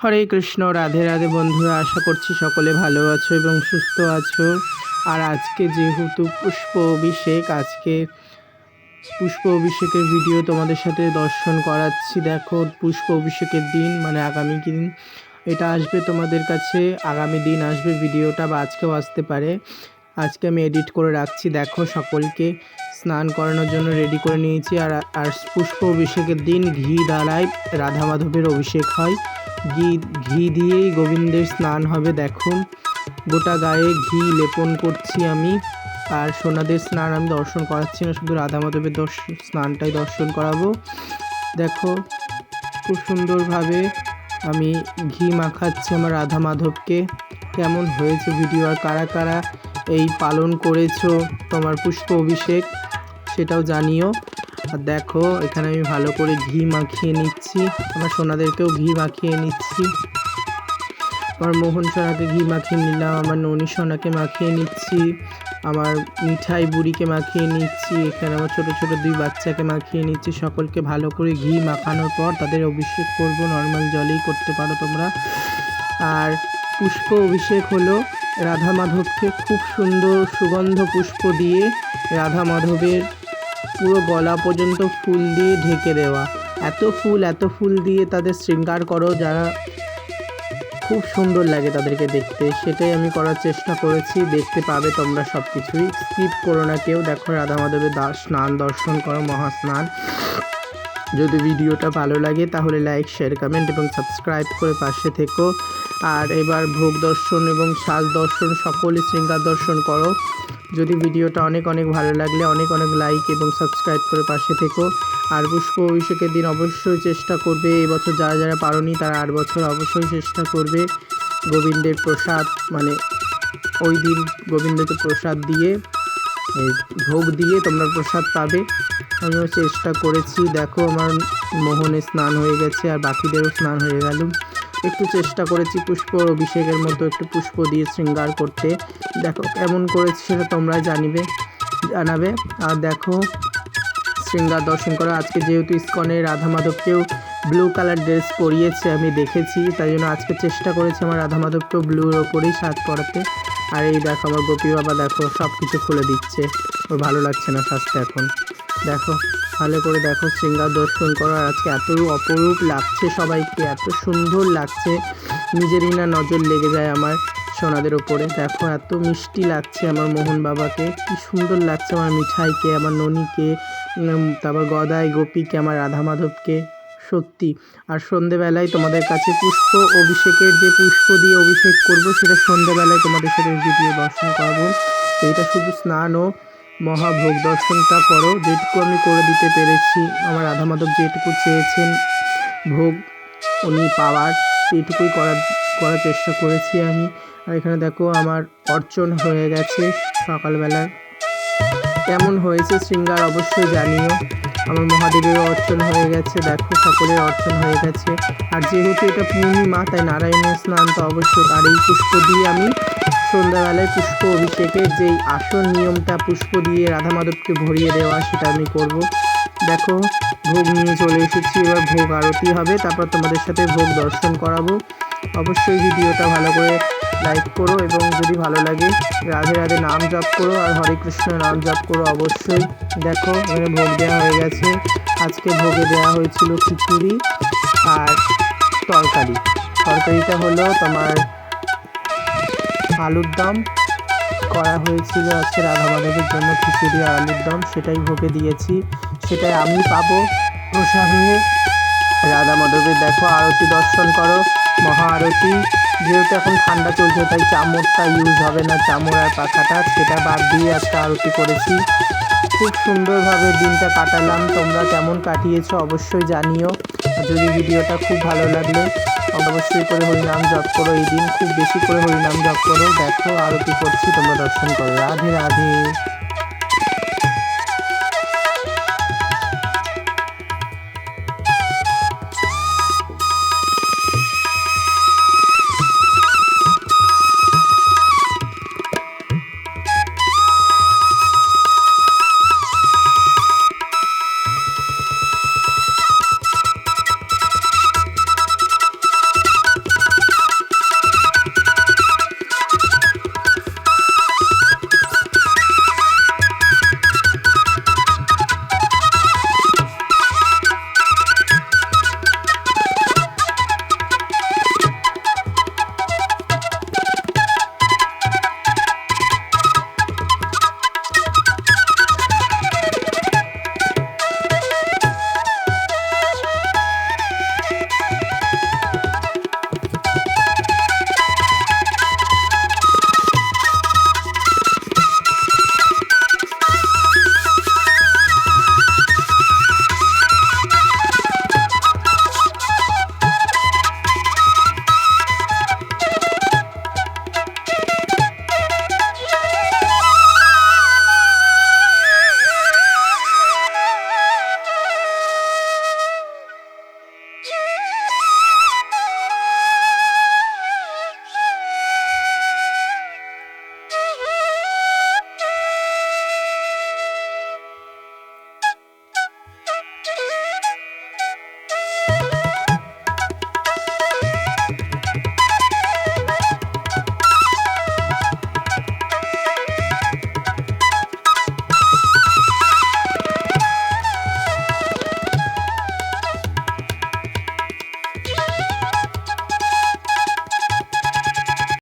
হরে কৃষ্ণ, রাধে রাধে বন্ধুরা, আশা করছি সকলে ভালো আছো এবং সুস্থ আছো। আর আজকে যেহেতু পুষ্প অভিষেক, আজকে পুষ্প অভিষেকের ভিডিও তোমাদের সাথে দর্শন করাচ্ছি। দেখো, পুষ্প অভিষেকের দিন মানে আগামী দিন, এটা আসবে তোমাদের কাছে, আগামী দিন আসবে ভিডিওটা বা আজকেও আসতে পারে। আজকে আমি এডিট করে রাখছি, দেখো সকলকে, স্নান করানোর জন্য রেডি করে নিয়েছি। আর আর পুষ্প অভিষেকের দিন ঘি দ্বারাই রাধা মাধবের অভিষেক হয়। ঘি ঘি দিয়েই গোবিন্দের স্নান হবে দেখো গোটা গায়ে ঘি লেপন করছি আমি, আর সোনাদের স্নান আমি দর্শন করাচ্ছি না শুধু রাধা মাধবের দর্শন স্নানটাই দর্শন করাবো। দেখো, খুব সুন্দরভাবে আমি ঘি মাখাচ্ছি আমার রাধা মাধবকে। কেমন হয়েছে ভিডিও আর কারা কারা এই পালন করেছ? তোমার পুষ্প অভিষেক, সেটাও জানিও। আর দেখো, এখানে আমি ভালো করে ঘি মাখিয়ে নিচ্ছি। আমার সোনাদেরকেও ঘি মাখিয়ে নিচ্ছি। আমার মোহন সোনাকে ঘি মাখিয়ে নিলাম, আমার ননি সোনাকে মাখিয়ে নিচ্ছি, আমার মিঠাই বুড়িকে মাখিয়ে নিচ্ছি, এখানে আমার ছোট ছোট দুই বাচ্চাকে মাখিয়ে নিচ্ছি। সকলকে ভালো করে ঘি মাখানোর পর তাদের অভিষেক করব, নর্মাল জলেই করতে পারো তোমরা। আর পুষ্প অভিষেক হলো রাধা মাধবকে খুব সুন্দর সুগন্ধ পুষ্প দিয়ে রাধা মাধবের পুরো গলা পর্যন্ত ফুল দিয়ে ঢেকে দেওয়া। এত ফুল এত ফুল দিয়ে তাদের শৃঙ্গার করো যারা খুব সুন্দর লাগে তাদেরকে দেখতে। সেটাই আমি করার চেষ্টা করেছি, দেখতে পাবে তোমরা সব কিছুই স্কিপ করো না কেউ, দেখো রাধা মাধবের দা স্নান, দর্শন করো মহাস্নান যদি ভিডিওটা ভালো লাগে তাহলে লাইক শেয়ার কমেন্ট এবং সাবস্ক্রাইব করে পাশে থেকো। আর এবার ভোগ দর্শন এবং সাজ দর্শন, সকলে শৃঙ্গার দর্শন করো। যদি ভিডিওটা অনেক অনেক ভালো লাগলে অনেক অনেক লাইক এবং সাবস্ক্রাইব করে পাশে থেকো। আর পুষ্প অভিষেকের দিন অবশ্যই চেষ্টা করবে, এবছর যারা যারা পারোনি তারা আট বছর অবশ্যই চেষ্টা করবে গোবিন্দের প্রসাদ মানে ওই দিন গোবিন্দকে প্রসাদ দিয়ে ভোগ দিয়ে তোমরা প্রসাদ পাবে। আমিও চেষ্টা করেছি। দেখো আমার মোহনে স্নান হয়ে গেছে আর বাকিদেরও স্নান হয়ে গেল। একটু চেষ্টা করেছি পুষ্প অভিষেকের মতো একটু পুষ্প দিয়ে শৃঙ্গার করতে। দেখো কেমন করেছি সেটা তোমরা জানিবে, জানাবে। আর দেখো, শৃঙ্গার দর্শন করা। আজকে যেহেতু ইস্কনে রাধা মাধবকেও ব্লু কালার ড্রেস পরিয়েছে, আমি দেখেছি। তাই জন্য আজকে চেষ্টা করেছি আমার রাধা মাধবকেও ব্লুর ওপরেই সাজ পরাতে। আর এই দেখো আমার গোপী বাবা দেখো সব কিছু খুলে দিচ্ছে। ওর ভালো লাগছে না সাজতে এখন। দেখো। ভালো করে দেখো শৃঙ্গার দর্শন করার আজকে এত অপরূপ লাগছে সবাইকে, এত সুন্দর লাগছে। নিজেরই না নজর লেগে যায় আমার সোনাদের ওপরে দেখো এত মিষ্টি লাগছে আমার মোহন বাবাকে। কি সুন্দর লাগছে আমার মিঠাইকে, আমার ননিকে তারপর গদাই, গোপীকে, আমার রাধা মাধবকে সত্যি। আর সন্ধেবেলায় তোমাদের কাছে পুষ্প অভিষেকের যে পুষ্প দিয়ে অভিষেক করব, সেটা সন্ধেবেলায় তোমাদের সাথে ভিডিও দর্শন করাবো। এটা শুধু স্নান ও মহাভোগ দর্শনটা করো। যেটুকু আমি করে দিতে পেরেছি, আমার রাধা মাধব যেটুকু চেয়েছেন ভোগ, উনি পাওয়ার, সেইটুকুই করার করার চেষ্টা করেছি আমি। আর এখানে দেখো আমার অর্চন হয়ে গেছে সকালবেলায় কেমন হয়েছে শৃঙ্গার অবশ্যই জানিও। আমার মহাদেবেরও অর্চন হয়ে গেছে, দেখো সকলের অর্চন হয়ে গেছে। আর যেহেতু এটা পূর্ণিমা, তাই নারায়ণের স্নান তো অবশ্যই আর এই পুষ্প দিয়ে আমি। সন্ধ্যাবেলায় পুষ্প অভিষেকের যেই আসন নিয়মটা পুষ্প দিয়ে রাধা মাধবকে ভরিয়ে দেওয়া, সেটা আমি করব। দেখো, ভোগ নিয়ে চলে এসেছি, এবার ভোগ আরতি হবে, তারপর তোমাদের সাথে ভোগ দর্শন করাবো। অবশ্যই ভিডিওটা ভালো করে লাইক করো, এবং যদি ভালো লাগে, রাধে রাধে নাম জপ করো, আর হরে কৃষ্ণ নাম জপ করো অবশ্যই। দেখো, এখানে ভোগ দেওয়া হয়ে গেছে। আজকে ভোগে দেওয়া হয়েছিল খিচুড়ি আর তরকারি। তরকারিটা হলো তোমার আলুর দম করা হয়েছিল আজকে রাধা মাধবের জন্য খিচুড়ি আর আলুর দম, সেটাই ভোগে দিয়েছি। সেটাই আমি পাবো। প্রসাদ রাধা মাধবের দেখো আরতি দর্শন করো, মহা আরতি। যেহেতু এখন ঠান্ডা চলছে, তাই চামড়টা ইউজ হবে না, চামড় আর পাখাটা, সেটা বাদ দিয়ে একটা আরতি করেছি। খুব সুন্দরভাবে দিনটা কাটালাম, তোমরা কেমন কাটিয়েছো অবশ্যই জানিও। যদি ভিডিওটা খুব ভালো লাগলে অবশ্যই করে হরিনাম জপ করো, এই দিন খুব বেশি করে হরিনাম জপ করো। দেখো আরতি করছি, তোমরা দর্শন করো। রাধে রাধে।